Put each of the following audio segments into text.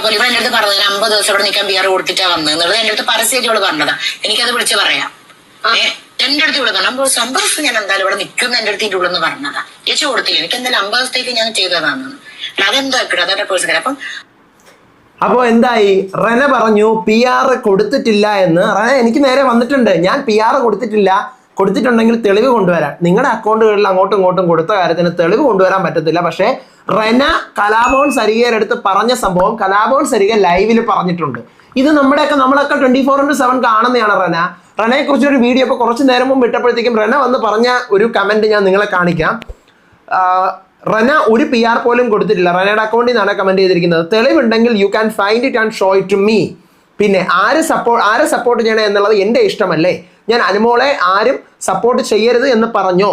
അപ്പോൾ ഇവിടെ എന്റെ അടുത്ത് പറഞ്ഞത് അമ്പത് ദിവസം ഇവിടെ നിൽക്കാൻ ബിയർ കൊടുത്തിട്ടാ വന്നത്. എന്നുള്ളത് എന്റെ അടുത്ത് പരസ്യമായിട്ട് പറഞ്ഞതാ. എനിക്കത് വിളിച്ച് പറയാം. എന്റെ അടുത്ത് ഇവിടെ പറഞ്ഞു അമ്പത് ദിവസം അമ്പത് ദിവസം ഞാൻ എന്തായാലും ഇവിടെ നിൽക്കുന്ന എന്റെ അടുത്ത് ഇവിടെ പറഞ്ഞതാ. ചേച്ചി കൊടുത്തില്ല. എനിക്ക് എന്തായാലും അമ്പത് ദിവസത്തേക്ക് ഞാൻ ചെയ്തതാന്ന് അതെന്താ കിട്ടും അതെന്റെ പേഴ്സൺ അപ്പം അപ്പോൾ എന്തായി? റെന പറഞ്ഞു പി ആർ കൊടുത്തിട്ടില്ല എന്ന്. റെന എനിക്ക് നേരെ വന്നിട്ടുണ്ട്. ഞാൻ പി ആർ കൊടുത്തിട്ടില്ല. കൊടുത്തിട്ടുണ്ടെങ്കിൽ തെളിവ് കൊണ്ടുവരാൻ നിങ്ങളുടെ അക്കൗണ്ടുകളിൽ അങ്ങോട്ടും ഇങ്ങോട്ടും കൊടുത്ത കാര്യത്തിന് തെളിവ് കൊണ്ടുവരാൻ പറ്റത്തില്ല. പക്ഷേ റെന കലാഭവൻ സരികയുടെ അടുത്ത് പറഞ്ഞ സംഭവം കലാഭവൻ സരിക ലൈവിൽ പറഞ്ഞിട്ടുണ്ട്. ഇത് നമ്മുടെയൊക്കെ നമ്മളൊക്കെ ട്വന്റി ഫോർ ഇന്റു സെവൻ കാണുന്നതാണ് റെന. റെനയെ കുറിച്ച് ഒരു വീഡിയോ ഇപ്പോൾ കുറച്ച് നേരം മുമ്പ് ഇട്ടപ്പോഴത്തേക്കും റെന വന്ന് പറഞ്ഞ ഒരു കമന്റ് ഞാൻ നിങ്ങളെ കാണിക്കാം. റന ഒരു പി ആർ പോലും കൊടുത്തിട്ടില്ല. റനയുടെ അക്കൗണ്ടിൽ നിന്നാണ് കമന്റ് ചെയ്തിരിക്കുന്നത്. തെളിവുണ്ടെങ്കിൽ you can find it and show it to me പിന്നെ ആരെ സപ്പോർട്ട് ആരെ സപ്പോർട്ട് ചെയ്യണേ എന്നുള്ളത് എന്റെ ഇഷ്ടമല്ലേ? ഞാൻ അനുമോളെ ആരും സപ്പോർട്ട് ചെയ്യരുത് എന്ന് പറഞ്ഞോ?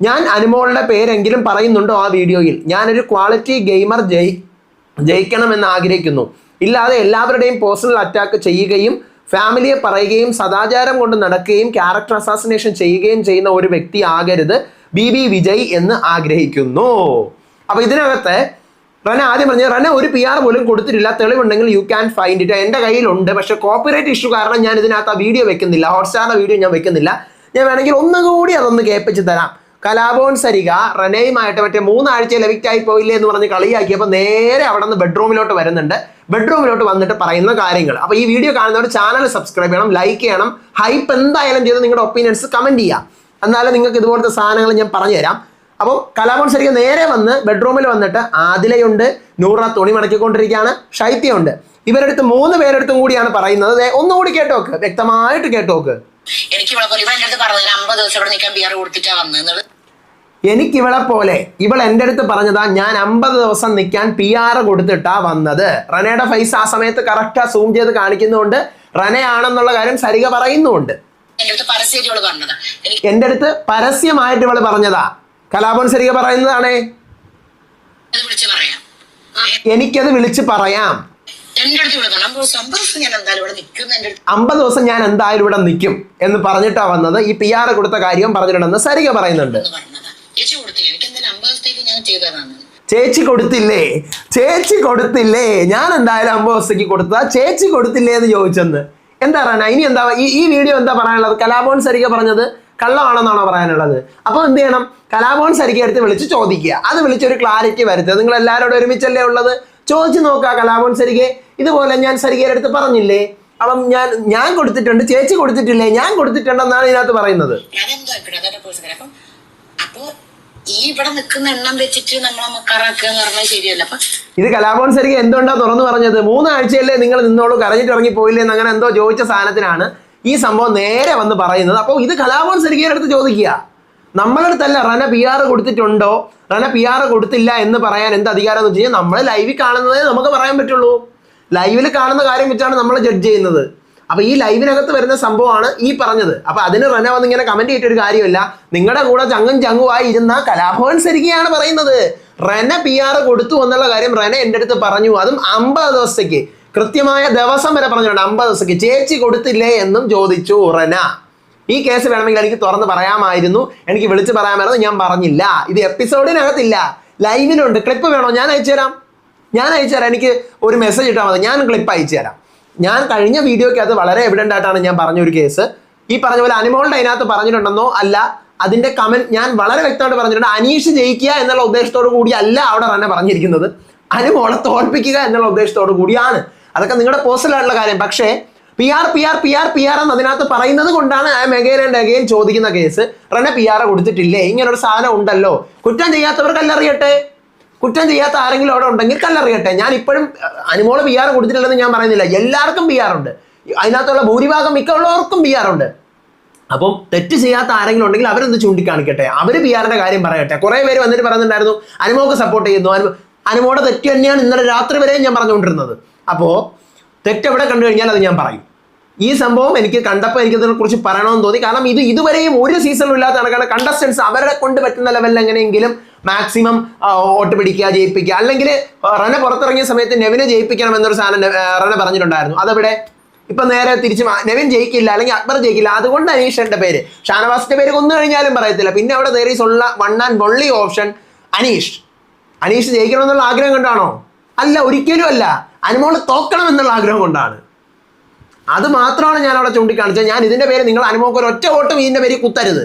ഞാൻ അനുമോളുടെ പേരെങ്കിലും പറയുന്നുണ്ടോ ആ വീഡിയോയിൽ? ഞാനൊരു ക്വാളിറ്റി ഗെയിമർ ജയി ജയിക്കണമെന്ന് ആഗ്രഹിക്കുന്നു. ഇല്ലാതെ എല്ലാവരുടെയും പേഴ്സണൽ അറ്റാക്ക് ചെയ്യുകയും ഫാമിലിയെ പറയുകയും സദാചാരം കൊണ്ട് നടക്കുകയും ക്യാരക്ടർ അസാസിനേഷൻ ചെയ്യുകയും ചെയ്യുന്ന ഒരു വ്യക്തി ആകരുത്. ബി ബി വിജയ് എന്ന് ആഗ്രഹിക്കുന്നു. അപ്പൊ ഇതിനകത്ത് റന ആദ്യം പറഞ്ഞു റന ഒരു പി ആർ പോലും കൊടുത്തിട്ടില്ല. തെളിവുണ്ടെങ്കിൽ യു ക്യാൻ ഫൈൻഡ് ഇറ്റ് എന്റെ കയ്യിലുണ്ട്. പക്ഷെ കോപ്പിറൈറ്റ് ഇഷ്യൂ കാരണം ഞാൻ ഇതിനകത്ത് ആ വീഡിയോ വെക്കുന്നില്ല. ഹോട്ട്സ്റ്റാറിന്റെ വീഡിയോ ഞാൻ വെക്കുന്നില്ല. ഞാൻ വേണമെങ്കിൽ ഒന്നുകൂടി അതൊന്ന് കേൾപ്പിച്ച് തരാം. കലാബോൺ സരിക റനയുമായിട്ട് മറ്റേ മൂന്നാഴ്ച ലെവിക്റ്റ് ആയി പോയില്ലേ എന്ന് പറഞ്ഞ് കളിയാക്കിയപ്പോൾ നേരെ അവിടെ നിന്ന് ബെഡ്റൂമിലോട്ട് വരുന്നുണ്ട്. ബെഡ്റൂമിലോട്ട് വന്നിട്ട് പറയുന്ന കാര്യങ്ങൾ. അപ്പോൾ ഈ വീഡിയോ കാണുന്നവർ ചാനൽ സബ്സ്ക്രൈബ് ചെയ്യണം ലൈക്ക് ചെയ്യണം. ഹൈപ്പ് എന്തായാലും ചെയ്ത് നിങ്ങളുടെ ഒപ്പീനിയൻസ് കമന്റ് ചെയ്യാം. എന്നാലും നിങ്ങൾക്ക് ഇതുപോലത്തെ സാധനങ്ങൾ ഞാൻ പറഞ്ഞു തരാം അപ്പോൾ കലാഭവൻ ശരിക്കും നേരെ വന്ന് ബെഡ്റൂമിൽ വന്നിട്ട് ആദിലയുണ്ട് നൂറ തുണി മടക്കിക്കൊണ്ടിരിക്കുകയാണ് ശൈത്യമുണ്ട് ഇവരടുത്ത് മൂന്ന് പേരെടുത്തും കൂടിയാണ് പറയുന്നത്. ഒന്നുകൂടി കേട്ടോക്ക് വ്യക്തമായിട്ട് കേട്ടോക്ക്. എനിക്ക് അമ്പത് ദിവസം ഇവിടെ നിൽക്കാൻ ബിയർ കൊടുത്തിട്ടാ വന്നത്. എന്നുള്ളത് എനിക്ക് ഇവളെ പോലെ ഇവൾ എന്റെ അടുത്ത് പറഞ്ഞതാ ഞാൻ അമ്പത് ദിവസം നിൽക്കാൻ പി ആർ കൊടുത്തിട്ടാ വന്നത്. റനയുടെ ഫേസ് ആ സമയത്ത് കറക്റ്റാ സൂം ചെയ്ത് കാണിക്കുന്നുണ്ട്. റനയാണെന്നുള്ള കാര്യം സരിക പറയുന്നുണ്ട് എന്റെ അടുത്ത് പരസ്യമായിട്ട് ഇവൾ പറഞ്ഞതാ. കലാഭവൻ സരിക പറയുന്നതാണേ എനിക്കത് വിളിച്ച് പറയാം. അമ്പത് ദിവസം ഞാൻ എന്തായാലും ഇവിടെ നിൽക്കും എന്ന് പറഞ്ഞിട്ടാ വന്നത്. ഈ പി ആർ കൊടുത്ത കാര്യം പറഞ്ഞിട്ടുണ്ടെന്ന് സരിക പറയുന്നുണ്ട്. ചേച്ചി കൊടുത്തില്ല? ചേച്ചി കൊടുത്തില്ലേ? ചേച്ചി കൊടുത്തില്ലേ? ഞാൻ എന്തായാലും അമ്പത് ദിവസത്തേക്ക് കൊടുത്താ ചേച്ചി കൊടുത്തില്ലേ എന്ന് ചോദിച്ചെന്ന്. എന്താ പറയണ ഇനി എന്താ? ഈ ഈ വീഡിയോ എന്താ പറയാനുള്ളത്? കലാഭവൻ സരിക പറഞ്ഞത് കള്ളമാണെന്നാണോ പറയാനുള്ളത്? അപ്പോൾ എന്ത് ചെയ്യണം? കലാഭവൻ സരിക്ക് എടുത്ത് വിളിച്ച് ചോദിക്കുക. അത് വിളിച്ചൊരു ക്ലാരിറ്റി വരുത്തുക. നിങ്ങൾ എല്ലാവരോടും ഒരുമിച്ചല്ലേ ഉള്ളത്? ചോദിച്ചു നോക്കുക കലാഭവൻ സരികെ ഇതുപോലെ ഞാൻ സരികയുടെ അടുത്ത് പറഞ്ഞില്ലേ? അപ്പം ഞാൻ ഞാൻ കൊടുത്തിട്ടുണ്ട് ചേച്ചി കൊടുത്തിട്ടില്ലേ? ഞാൻ കൊടുത്തിട്ടുണ്ടെന്നാണ് ഇതിനകത്ത് പറയുന്നത്. ഇത് കലാഭവൻ സരിക എന്തുകൊണ്ടാ തുറന്നു പറഞ്ഞത്? മൂന്നാഴ്ചയല്ലേ നിങ്ങൾ നിന്നോളൂ കരഞ്ഞിട്ട് ഇറങ്ങി പോയില്ലേ എന്ന് അങ്ങനെ എന്തോ ചോദിച്ച സാധനത്തിനാണ്. ഈ സംഭവം നേരെ വന്ന് പറയുന്നത് അപ്പോൾ ഇത് കലാഭവൻ സരികയുടെ അടുത്ത് ചോദിക്കുക. നമ്മളടുത്തല്ല റന പി ആർ കൊടുത്തിട്ടുണ്ടോ? റന പി ആർ കൊടുത്തില്ല എന്ന് പറയാൻ എന്ത് അധികാരം എന്ന് വെച്ച് കഴിഞ്ഞാൽ നമ്മൾ ലൈവിൽ കാണുന്നതേ നമുക്ക് പറയാൻ പറ്റുള്ളൂ. ലൈവിൽ കാണുന്ന കാര്യം വെച്ചാണ് നമ്മൾ ജഡ്ജ് ചെയ്യുന്നത്. അപ്പൊ ഈ ലൈവിനകത്ത് വരുന്ന സംഭവമാണ് ഈ പറഞ്ഞത്. അപ്പൊ അതിന് റന വന്ന് ഇങ്ങനെ കമന്റ് ചെയ്തിട്ടൊരു കാര്യമില്ല. നിങ്ങളുടെ കൂടെ ചങ്ങും ചങ്ങുമായി ഇരുന്ന കലാഭവൻ സരികയാണ് പറയുന്നത്. റന പി ആർ കൊടുത്തു എന്നുള്ള കാര്യം റന എന്റെ അടുത്ത് പറഞ്ഞു. അതും അമ്പത് ദിവസത്തേക്ക്. കൃത്യമായ ദിവസം വരെ പറഞ്ഞിട്ടുണ്ട് അമ്പത് ദിവസത്തേക്ക്. ചേച്ചി കൊടുത്തില്ലേ എന്നും ചോദിച്ചു റന ഈ കേസ് വേണമെങ്കിൽ എനിക്ക് തുറന്ന് പറയാമായിരുന്നു. എനിക്ക് വിളിച്ച് പറയാമായിരുന്നു ഞാൻ പറഞ്ഞില്ല. ഇത് എപ്പിസോഡിനകത്തില്ല. ലൈവിലുണ്ട്. ക്ലിപ്പ് വേണോ? ഞാൻ അയച്ചു തരാം. ഞാൻ അയച്ചു തരാം. എനിക്ക് ഒരു മെസ്സേജ് ഇട്ടാൽ മതി. ഞാൻ ക്ലിപ്പ് അയച്ചു തരാം. ഞാൻ കഴിഞ്ഞ വീഡിയോയ്ക്കകത്ത് വളരെ എവിഡന്റ് ആയിട്ടാണ് ഞാൻ പറഞ്ഞ ഒരു കേസ് ഈ പറഞ്ഞ പോലെ അനിമോളുടെ അതിനകത്ത് പറഞ്ഞിട്ടുണ്ടെന്നോ അല്ല അതിന്റെ കമന്റ് ഞാൻ വളരെ വ്യക്തമായിട്ട് പറഞ്ഞിട്ടുണ്ട്. അനീഷ് ജയിക്കുക എന്നുള്ള ഉദ്ദേശത്തോടു കൂടിയല്ല അവിടെ തന്നെ പറഞ്ഞിരിക്കുന്നത്. അനുമോളെ തോൽപ്പിക്കുക എന്നുള്ള ഉദ്ദേശത്തോടു കൂടിയാണ്. അതൊക്കെ നിങ്ങളുടെ പേഴ്സണലായിട്ടുള്ള കാര്യം. പക്ഷേ P R P R P R P R എന്ന് അതിനകത്ത് പറയുന്നത് കൊണ്ടാണ് ആ മെഗൈൻ ആൻഡ് അഗൈൻ ചോദിക്കുന്ന കേസ് റന പി ആർ കൊടുത്തിട്ടില്ലേ? ഇങ്ങനൊരു സാധനം ഉണ്ടല്ലോ. കുറ്റം ചെയ്യാത്തവർ കല്ലറിയട്ടെ? കുറ്റം ചെയ്യാത്ത ആരെങ്കിലും അവിടെ ഉണ്ടെങ്കിൽ കല്ലറിയട്ടെ? ഞാൻ ഇപ്പോഴും അനുമോൾ പി ആർ കൊടുത്തിട്ടില്ലെന്ന് ഞാൻ പറയുന്നില്ല. എല്ലാവർക്കും പി ആർ ഉണ്ട്. അതിനകത്തുള്ള ഭൂരിഭാഗം മിക്കുള്ളവർക്കും പി ആർ ഉണ്ട്. അപ്പം തെറ്റ് ചെയ്യാത്ത ആരെങ്കിലും ഉണ്ടെങ്കിൽ അവരൊന്ന് ചൂണ്ടിക്കാണിക്കട്ടെ. അവർ പി ആറിന്റെ കാര്യം പറയട്ടെ. കുറെ പേര് വന്നിട്ട് പറയുന്നുണ്ടായിരുന്നു അനുമോക്ക് സപ്പോർട്ട് ചെയ്യുന്നു. അനു അനുമോടെ തെറ്റ് തന്നെയാണ് ഇന്നലെ രാത്രി വരെയും ഞാൻ പറഞ്ഞുകൊണ്ടിരുന്നത്. അപ്പോൾ തെറ്റെവിടെ കണ്ടു കഴിഞ്ഞാൽ അത് ഞാൻ പറയും. ഈ സംഭവം എനിക്ക് കണ്ടപ്പോൾ എനിക്ക് കുറിച്ച് പറയണമെന്ന് തോന്നി. കാരണം ഇത് ഇതുവരെയും ഒരു സീസണും ഇല്ലാത്ത കണക്കാണ് കണ്ടസ്റ്റൻസ് അവരെ കൊണ്ട് പറ്റുന്ന ലെവലിൽ എങ്ങനെയെങ്കിലും മാക്സിമം വോട്ട് പിടിക്കുക ജയിപ്പിക്കുക. അല്ലെങ്കിൽ റന പുറത്തിറങ്ങിയ സമയത്ത് നെവിനെ ജയിപ്പിക്കണം എന്നൊരു സാധനം റണ പറഞ്ഞിട്ടുണ്ടായിരുന്നു. അതവിടെ ഇപ്പൊ നേരെ തിരിച്ച് നെവിൻ ജയിക്കില്ല അല്ലെങ്കിൽ അക്ബർ ജയിക്കില്ല. അതുകൊണ്ട് അനീഷിന്റെ പേര്. ഷാനവാസിന്റെ പേര് കൊന്നു കഴിഞ്ഞാലും പറയത്തില്ല. പിന്നെ അവിടെ നേരെ ഉള്ള one and only option Aneesh. Aneesh ജയിക്കണമെന്നുള്ള ആഗ്രഹം കണ്ടാണോ? അല്ല ഒരിക്കലും അല്ല. അനുമോൾ തോക്കണം എന്നുള്ള ആഗ്രഹം കൊണ്ടാണ്. അത് മാത്രമാണ് ഞാൻ അവിടെ ചൂണ്ടിക്കാണിച്ചത്. ഞാൻ ഇതിന്റെ പേര് നിങ്ങൾ അനുമോക്ക് ഒരു ഒറ്റ വോട്ടും ഇതിന്റെ പേര് കുത്തരുത്.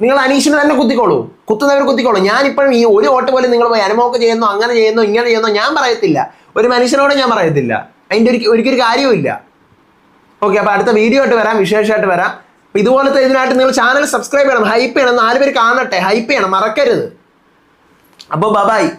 നിങ്ങൾ അനീഷിന് തന്നെ കുത്തിക്കോളൂ. കുത്തുന്നവർ കുത്തിക്കോളൂ. ഞാനിപ്പോഴും ഈ ഒരു വോട്ട് പോലും നിങ്ങൾ പോയി അനുമോക്ക് ചെയ്യുന്നു അങ്ങനെ ചെയ്യുന്നു ഇങ്ങനെ ചെയ്യുന്നു ഞാൻ പറയത്തില്ല. ഒരു മനുഷ്യനോട് ഞാൻ പറയത്തില്ല. അതിന്റെ ഒരു ഒരിക്കലും കാര്യവുമില്ല ഓക്കെ അപ്പോൾ അടുത്ത വീഡിയോ ആയിട്ട് വരാം. വിശേഷമായിട്ട് വരാം. ഇതുപോലത്തെ ഇതിനായിട്ട് നിങ്ങൾ ചാനൽ സബ്സ്ക്രൈബ് ചെയ്യണം. ഹൈപ്പ് ചെയ്യണം. നാല് പേര് കാണട്ടെ. ഹൈപ്പ് ചെയ്യണം. മറക്കരുത്. അപ്പോൾ ബബായ്